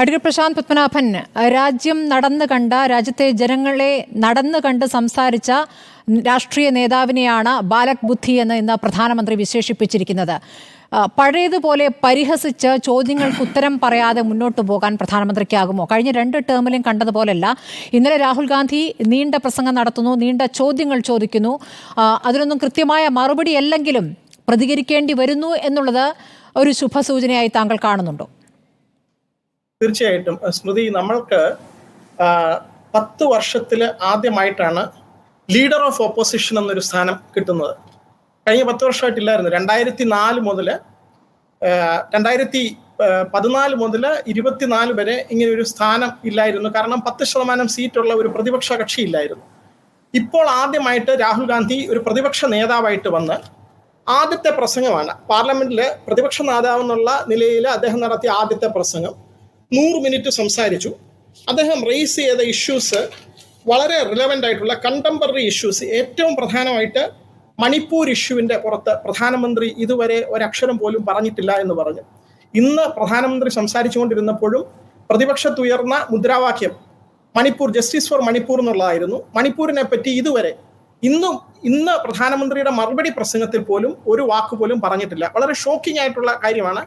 അടൂർ പ്രശാന്ത് പത്മനാഭൻ രാജ്യം നടന്നു കണ്ട രാജ്യത്തെ ജനങ്ങളെ നടന്നു കണ്ട് സംസാരിച്ച രാഷ്ട്രീയ നേതാവിനെയാണ് ബാലക് ബുദ്ധി എന്ന് ഇന്ന് പ്രധാനമന്ത്രി വിശേഷിപ്പിച്ചിരിക്കുന്നത്. പഴയതുപോലെ പരിഹസിച്ച് ചോദ്യങ്ങൾക്ക് ഉത്തരം പറയാതെ മുന്നോട്ട് പോകാൻ പ്രധാനമന്ത്രിക്കാകുമോ? കഴിഞ്ഞ രണ്ട് ടേമിലും കണ്ടതുപോലല്ല. ഇന്നലെ രാഹുൽ ഗാന്ധി നീണ്ട പ്രസംഗം നടത്തുന്നു നീണ്ട ചോദ്യങ്ങൾ ചോദിക്കുന്നു. അതിനൊന്നും കൃത്യമായ മറുപടി അല്ലെങ്കിലും പ്രതികരിക്കേണ്ടി വരുന്നു എന്നുള്ളത് ഒരു ശുഭസൂചനയായി താങ്കൾ കാണുന്നുണ്ടോ? തീർച്ചയായിട്ടും. സ്മൃതി നമ്മൾക്ക് പത്ത് വർഷത്തിൽ ആദ്യമായിട്ടാണ് ലീഡർ ഓഫ് ഓപ്പോസിഷൻ എന്നൊരു സ്ഥാനം കിട്ടുന്നത്. കഴിഞ്ഞ പത്ത് വർഷമായിട്ടില്ലായിരുന്നു. രണ്ടായിരത്തി നാല് മുതൽ രണ്ടായിരത്തി പതിനാല് മുതൽ ഇരുപത്തിനാല് വരെ ഇങ്ങനെ ഒരു സ്ഥാനം ഇല്ലായിരുന്നു. കാരണം പത്ത് ശതമാനം സീറ്റുള്ള ഒരു പ്രതിപക്ഷ കക്ഷി ഇല്ലായിരുന്നു. ഇപ്പോൾ ആദ്യമായിട്ട് രാഹുൽ ഗാന്ധി ഒരു പ്രതിപക്ഷ നേതാവായിട്ട് വന്ന് ആദ്യത്തെ പ്രസംഗമാണ്. പാർലമെന്റിലെ പ്രതിപക്ഷ നേതാവെന്നുള്ള നിലയിൽ അദ്ദേഹം നടത്തിയ ആദ്യത്തെ പ്രസംഗം. നൂറ് മിനിറ്റ് സംസാരിച്ചു. അദ്ദേഹം റേസ് ചെയ്ത ഇഷ്യൂസ് വളരെ റിലവന്റ് ആയിട്ടുള്ള കണ്ടംപററി ഇഷ്യൂസ് ഏറ്റവും പ്രധാനമായിട്ട് മണിപ്പൂർ ഇഷ്യൂവിന്റെ പുറത്ത് പ്രധാനമന്ത്രി ഇതുവരെ ഒരക്ഷരം പോലും പറഞ്ഞിട്ടില്ല എന്ന് പറഞ്ഞു. ഇന്ന് പ്രധാനമന്ത്രി സംസാരിച്ചുകൊണ്ടിരുന്നപ്പോഴും പ്രതിപക്ഷത്തുയർന്ന മുദ്രാവാക്യം മണിപ്പൂർ ജസ്റ്റിസ് ഫോർ മണിപ്പൂർ എന്നുള്ളതായിരുന്നു. മണിപ്പൂരിനെ പറ്റി ഇതുവരെ ഇന്നും ഇന്ന് പ്രധാനമന്ത്രിയുടെ മറുപടി പ്രസംഗത്തിൽ പോലും ഒരു വാക്ക് പോലും പറഞ്ഞിട്ടില്ല. വളരെ ഷോക്കിംഗ് ആയിട്ടുള്ള കാര്യമാണ്.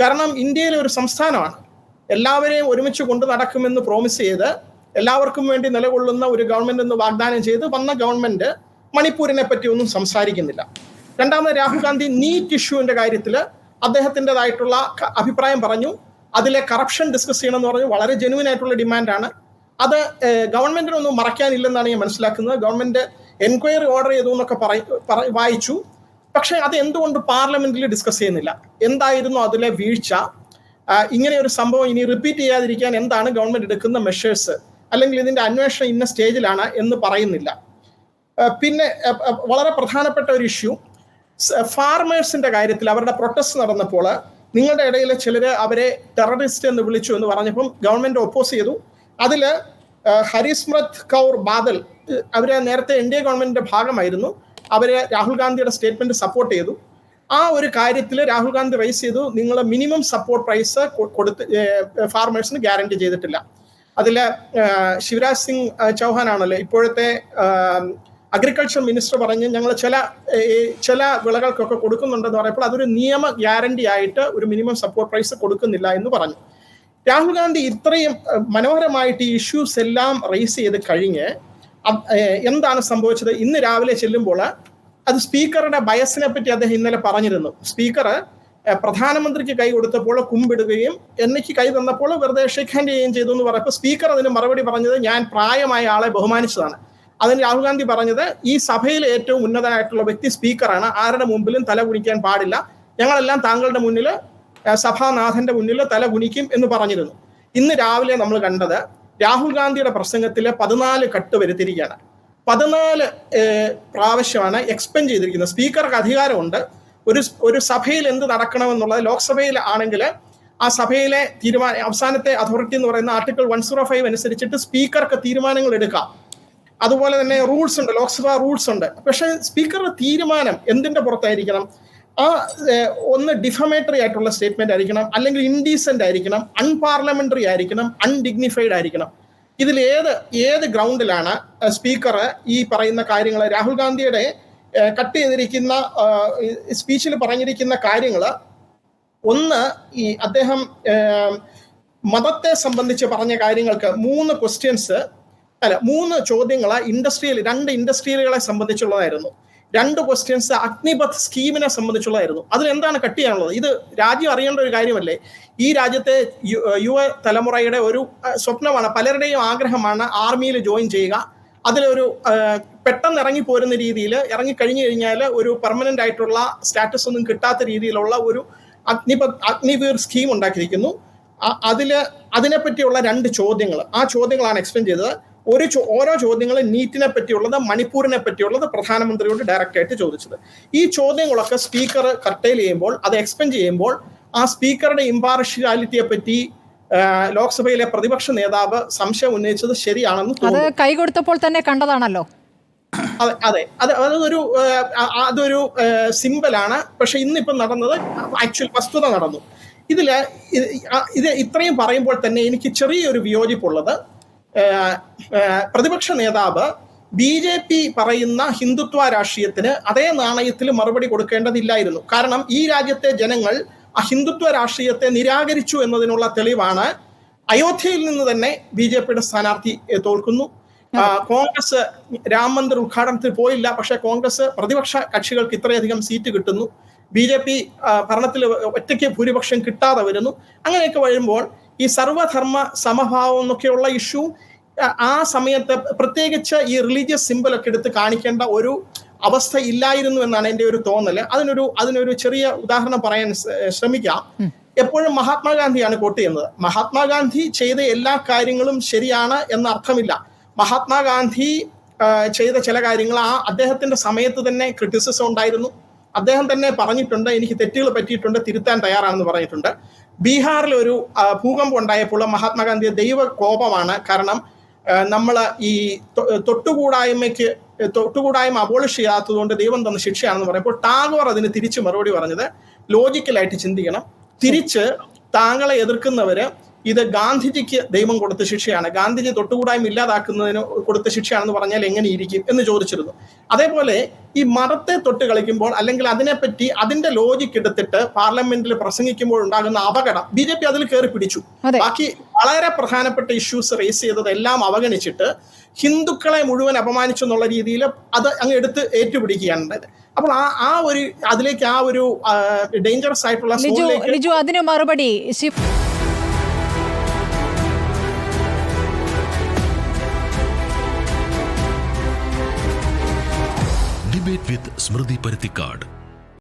കാരണം ഇന്ത്യയിലെ ഒരു സംസ്ഥാനമാണ്. എല്ലാവരെയും ഒരുമിച്ച് കൊണ്ടു നടക്കുമെന്ന് പ്രോമിസ് ചെയ്ത് എല്ലാവർക്കും വേണ്ടി നിലകൊള്ളുന്ന ഒരു ഗവൺമെന്റ് എന്ന് വാഗ്ദാനം ചെയ്ത് വന്ന ഗവൺമെന്റ് മണിപ്പൂരിനെ പറ്റി ഒന്നും സംസാരിക്കുന്നില്ല. രണ്ടാമത് രാഹുൽ ഗാന്ധി നീറ്റ് ഇഷ്യൂവിന്റെ കാര്യത്തിൽ അദ്ദേഹത്തിന്റെതായിട്ടുള്ള അഭിപ്രായം പറഞ്ഞു. അതിലെ കറപ്ഷൻ ഡിസ്കസ് ചെയ്യണമെന്ന് പറഞ്ഞു. വളരെ ജെനുവിൻ ആയിട്ടുള്ള ഡിമാൻഡാണ് അത് ഗവൺമെന്റിനൊന്നും മറയ്ക്കാനില്ലെന്നാണ് ഞാൻ മനസ്സിലാക്കുന്നത്. ഗവൺമെന്റ് എൻക്വയറി ഓർഡർ ചെയ്തു എന്നൊക്കെ വായിച്ചു. പക്ഷേ അത് എന്തുകൊണ്ട് പാർലമെന്റിൽ ഡിസ്കസ് ചെയ്യുന്നില്ല? എന്തായിരുന്നു അതിലെ വീഴ്ച? ഇങ്ങനെ ഒരു സംഭവം ഇനി റിപ്പീറ്റ് ചെയ്യാതിരിക്കാൻ എന്താണ് ഗവൺമെന്റ് എടുക്കുന്ന മെഷേഴ്സ് അല്ലെങ്കിൽ ഇതിന്റെ അന്വേഷണം ഇന്ന സ്റ്റേജിലാണ് എന്ന് പറയുന്നില്ല. പിന്നെ വളരെ പ്രധാനപ്പെട്ട ഒരു ഇഷ്യൂ ഫാർമേഴ്സിന്റെ കാര്യത്തിൽ അവരുടെ പ്രൊട്ടസ്റ്റ് നടന്നപ്പോൾ നിങ്ങളുടെ ഇടയിൽ ചിലർ അവരെ ടെററിസ്റ്റ് എന്ന് വിളിച്ചു എന്ന് പറഞ്ഞപ്പം ഗവൺമെന്റ് ഒപ്പോസ് ചെയ്തു. അതിൽ ഹരിസ്മൃത് കൗർ ബാദൽ അവരെ നേരത്തെ എൻ ഡി എ ഗവൺമെന്റിന്റെ ഭാഗമായിരുന്നു. അവരെ രാഹുൽ ഗാന്ധിയുടെ സ്റ്റേറ്റ്മെന്റ് സപ്പോർട്ട് ചെയ്തു. ആ ഒരു കാര്യത്തിൽ രാഹുൽ ഗാന്ധി റൈസ് ചെയ്തു. നിങ്ങൾ മിനിമം സപ്പോർട്ട് പ്രൈസ് കൊടുത്ത് ഫാർമേഴ്സിന് ഗ്യാരണ്ടി ചെയ്തിട്ടില്ല. അതിൽ ശിവരാജ് സിംഗ് ചൗഹാൻ ആണല്ലോ. ഇപ്പോഴത്തെ അഗ്രികൾച്ചർ മിനിസ്റ്റർ പറഞ്ഞ് ഞങ്ങൾ ചില ചില വിളകൾക്കൊക്കെ കൊടുക്കുന്നുണ്ടെന്ന് പറയുമ്പോൾ അതൊരു നിയമ ഗ്യാരണ്ടി ആയിട്ട് ഒരു മിനിമം സപ്പോർട്ട് പ്രൈസ് കൊടുക്കുന്നില്ല എന്ന് പറഞ്ഞു. രാഹുൽ ഗാന്ധി ഇത്രയും മനോഹരമായിട്ട് ഈ ഇഷ്യൂസ് എല്ലാം റേസ് ചെയ്ത് കഴിഞ്ഞ് എന്താണ് സംഭവിച്ചത്? ഇന്ന് രാവിലെ ചെല്ലുമ്പോൾ അത് സ്പീക്കറുടെ ബയസിനെ പറ്റി അദ്ദേഹം ഇന്നലെ പറഞ്ഞിരുന്നു. സ്പീക്കർ പ്രധാനമന്ത്രിക്ക് കൈ കൊടുത്തപ്പോൾ കുമ്പിടുകയും എനിക്ക് കൈ തന്നപ്പോൾ വെറുതെ ഷേക്ക് ഹാൻഡ് ചെയ്യുകയും ചെയ്തു എന്ന് പറഞ്ഞപ്പോൾ സ്പീക്കർ അതിന് മറുപടി പറഞ്ഞത് ഞാൻ പ്രായമായ ആളെ ബഹുമാനിച്ചതാണ്. അതിന് രാഹുൽ ഗാന്ധി പറഞ്ഞത് ഈ സഭയിൽ ഏറ്റവും ഉന്നതനായിട്ടുള്ള വ്യക്തി സ്പീക്കറാണ്. ആരുടെ മുമ്പിലും തല കുനിക്കാൻ പാടില്ല. ഞങ്ങളെല്ലാം താങ്കളുടെ മുന്നിൽ സഭാനാഥന്റെ മുന്നിൽ തല കുനിക്കും എന്ന് പറഞ്ഞിരുന്നു. ഇന്ന് രാവിലെ നമ്മൾ കണ്ടത് രാഹുൽ ഗാന്ധിയുടെ പ്രസംഗത്തിൽ പതിനാല് കട്ട് വരുത്തിയിരിക്കുകയാണ്. പതിനാല് പ്രാവശ്യമാണ് എക്സ്പെൻഡ് ചെയ്തിരിക്കുന്നത്. സ്പീക്കർക്ക് അധികാരമുണ്ട്. ഒരു ഒരു സഭയിൽ എന്ത് നടക്കണമെന്നുള്ളത് ലോക്സഭയിൽ ആണെങ്കിൽ ആ സഭയിലെ തീരുമാന അവസാനത്തെ അതോറിറ്റി എന്ന് പറയുന്ന ആർട്ടിക്കിൾ വൺ സീറോ ഫൈവ് അനുസരിച്ചിട്ട് സ്പീക്കർക്ക് തീരുമാനങ്ങൾ എടുക്കാം. അതുപോലെ തന്നെ റൂൾസ് ഉണ്ട് ലോക്സഭ റൂൾസ് ഉണ്ട്. പക്ഷേ സ്പീക്കറുടെ തീരുമാനം എന്തിന്റെ പുറത്തായിരിക്കണം? ആ ഒന്ന് ഡിഫമേറ്ററി ആയിട്ടുള്ള സ്റ്റേറ്റ്മെന്റ് ആയിരിക്കണം അല്ലെങ്കിൽ ഇൻഡീസെന്റ് ആയിരിക്കണം അൺപാർലമെന്ററി ആയിരിക്കണം അൺഡിഗ്നിഫൈഡ് ആയിരിക്കണം. ഇതിൽ ഏത് ഏത് ഗ്രൗണ്ടിലാണ് സ്പീക്കർ ഈ പറയുന്ന കാര്യങ്ങൾ രാഹുൽ ഗാന്ധിയുടെ കട്ട് ചെയ്തിരിക്കുന്ന സ്പീച്ചിൽ പറഞ്ഞിരിക്കുന്ന കാര്യങ്ങൾ ഒന്ന് ഈ അദ്ദേഹം മതത്തെ സംബന്ധിച്ച് പറഞ്ഞ കാര്യങ്ങൾക്ക് മൂന്ന് ക്വസ്റ്റ്യൻസ് അല്ല മൂന്ന് ചോദ്യങ്ങൾ ഇൻഡസ്ട്രിയൽ രണ്ട് ഇൻഡസ്ട്രിയലുകളെ സംബന്ധിച്ചുള്ളതായിരുന്നു. രണ്ട് ക്വസ്റ്റ്യൻസ് അഗ്നിപഥ് സ്കീമിനെ സംബന്ധിച്ചുള്ളതായിരുന്നു. അതിൽ എന്താണ് കട്ട് ചെയ്യാനുള്ളത്? ഇത് രാജ്യം അറിയേണ്ട ഒരു കാര്യമല്ലേ? ഈ രാജ്യത്തെ യുവ തലമുറയുടെ ഒരു സ്വപ്നമാണ് പലരുടെയും ആഗ്രഹമാണ് ആർമിയിൽ ജോയിൻ ചെയ്യുക. അതിലൊരു പെട്ടെന്ന് ഇറങ്ങി പോരുന്ന രീതിയിൽ ഇറങ്ങി കഴിഞ്ഞു കഴിഞ്ഞാൽ ഒരു പെർമനന്റ് ആയിട്ടുള്ള സ്റ്റാറ്റസ് ഒന്നും കിട്ടാത്ത രീതിയിലുള്ള ഒരു അഗ്നിപത് അഗ്നിവീർ സ്കീം ഉണ്ടാക്കിയിരിക്കുന്നു. അതിൽ അതിനെപ്പറ്റിയുള്ള രണ്ട് ചോദ്യങ്ങൾ. ആ ചോദ്യങ്ങളാണ് എക്സ്പ്ലെയിൻ ചെയ്തത്. ഒരു ഓരോ ചോദ്യങ്ങൾ നീറ്റിനെ പറ്റിയുള്ളത് മണിപ്പൂരിനെ പറ്റിയുള്ളത് പ്രധാനമന്ത്രിയോട് ഡയറക്റ്റ് ആയിട്ട് ചോദിച്ചത്. ഈ ചോദ്യങ്ങളൊക്കെ സ്പീക്കർ കർട്ടൈൽ ചെയ്യുമ്പോൾ അത് എക്സ്പ്ലെയിൻ ചെയ്യുമ്പോൾ ആ സ്പീക്കറുടെ ഇമ്പാർഷ്യാലിറ്റിയെ പറ്റി ലോക്സഭയിലെ പ്രതിപക്ഷ നേതാവ് സംശയം ഉന്നയിച്ചത് ശരിയാണെന്ന് അത് തോന്നുന്നു. കൈ കൊടുത്തപ്പോൾ തന്നെ കണ്ടതാണല്ലോ. അതെ അതെ. അത് അതൊരു അതൊരു സിമ്പിളാണ് പക്ഷെ ഇന്നിപ്പം നടന്നത് ആക്ച്വൽ വസ്തുത നടന്നു. ഇതിൽ ഇത് ഇത്രയും പറയുമ്പോൾ തന്നെ എനിക്ക് ചെറിയൊരു വിയോജിപ്പുള്ളത് പ്രതിപക്ഷ നേതാവ് ബി ജെ പി പറയുന്ന ഹിന്ദുത്വ രാഷ്ട്രീയത്തിന് അതേ നാണയത്തിൽ മറുപടി കൊടുക്കേണ്ടതില്ലായിരുന്നു. കാരണം ഈ രാജ്യത്തെ ജനങ്ങൾ ആ ഹിന്ദുത്വ രാഷ്ട്രീയത്തെ നിരാകരിച്ചു എന്നതിനുള്ള തെളിവാണ് അയോധ്യയിൽ നിന്ന് തന്നെ ബി ജെ പിയുടെ സ്ഥാനാർത്ഥി തോൽക്കുന്നു. കോൺഗ്രസ് രാം മന്ദിർ ഉദ്ഘാടനത്തിൽ പോയില്ല. പക്ഷേ കോൺഗ്രസ് പ്രതിപക്ഷ കക്ഷികൾക്ക് ഇത്രയധികം സീറ്റ് കിട്ടുന്നു. ബി ജെ പി ഭരണത്തിൽ ഒറ്റയ്ക്ക് ഭൂരിപക്ഷം കിട്ടാതെ വരുന്നു. അങ്ങനെയൊക്കെ വരുമ്പോൾ ഈ സർവധർമ്മ സമഭാവം എന്നൊക്കെയുള്ള ഇഷ്യൂ ആ, സമയത്ത് പ്രത്യേകിച്ച് ഈ റിലീജിയസ് സിമ്പിളൊക്കെ എടുത്ത് കാണിക്കേണ്ട ഒരു അവസ്ഥ ഇല്ലായിരുന്നു എന്നാണ് എന്റെ ഒരു തോന്നൽ അതിനൊരു അതിനൊരു ചെറിയ ഉദാഹരണം പറയാൻ ശ്രമിക്കാം. എപ്പോഴും മഹാത്മാഗാന്ധിയാണ് കോട്ട് ചെയ്യുന്നത്. മഹാത്മാഗാന്ധി ചെയ്ത എല്ലാ കാര്യങ്ങളും ശരിയാണ് എന്ന അർത്ഥമില്ല മഹാത്മാഗാന്ധി ചെയ്ത ചില കാര്യങ്ങൾ ആ അദ്ദേഹത്തിന്റെ സമയത്ത് തന്നെ ക്രിറ്റിസിസം ഉണ്ടായിരുന്നു. അദ്ദേഹം തന്നെ പറഞ്ഞിട്ടുണ്ട് എനിക്ക് തെറ്റുകൾ പറ്റിയിട്ടുണ്ട് തിരുത്താൻ തയ്യാറാണെന്ന് പറഞ്ഞിട്ടുണ്ട്. ബീഹാറിൽ ഒരു ഭൂകമ്പം ഉണ്ടായപ്പോൾ മഹാത്മാഗാന്ധി ദൈവ കോപമാണ് കാരണം നമ്മൾ ഈ തൊട്ടുകൂടായ്മയ്ക്ക് തൊട്ടുകൂടായ്മ അബോളിഷ് ചെയ്യാത്തതുകൊണ്ട് ദൈവം തന്ന ശിക്ഷയാണെന്ന് പറയുമ്പോൾ ടാഗോർ അതിന് തിരിച്ച് മറുപടി പറഞ്ഞത് ലോജിക്കലായിട്ട് ചിന്തിക്കണം. തിരിച്ച് താങ്കളെ എതിർക്കുന്നവര് ഇത് ഗാന്ധിജിക്ക് ദൈവം കൊടുത്ത ശിക്ഷയാണ്. ഗാന്ധിജി തൊട്ടുകൂടായ്മ ഇല്ലാതാക്കുന്നതിന് കൊടുത്ത ശിക്ഷയാണെന്ന് പറഞ്ഞാൽ എങ്ങനെ ഇരിക്കും എന്ന് ചോദിച്ചിരുന്നു. അതേപോലെ ഈ മതത്തെ തൊട്ട് കളിക്കുമ്പോൾ അല്ലെങ്കിൽ അതിനെപ്പറ്റി അതിന്റെ ലോജിക് എടുത്തിട്ട് പാർലമെന്റിൽ പ്രസംഗിക്കുമ്പോൾ ഉണ്ടാകുന്ന അപകടം ബി ജെ പി അതിൽ കയറി പിടിച്ചു. ബാക്കി വളരെ പ്രധാനപ്പെട്ട ഇഷ്യൂസ് റേസ് ചെയ്തത് എല്ലാം അവഗണിച്ചിട്ട് ഹിന്ദുക്കളെ മുഴുവൻ അപമാനിച്ചു എന്നുള്ള രീതിയിൽ അത് അങ്ങ് എടുത്ത് ഏറ്റുപിടിക്കുകയാണ് ഉണ്ടായത്. അപ്പോൾ ആ ആ ഒരു അതിലേക്ക് ആ ഒരു ഡേഞ്ചറസ് ആയിട്ടുള്ള അതിന് മറുപടി ശിവ് ഡിബേറ്റ് വിത്ത് സ്മൃതി പരുത്തിക്കാട്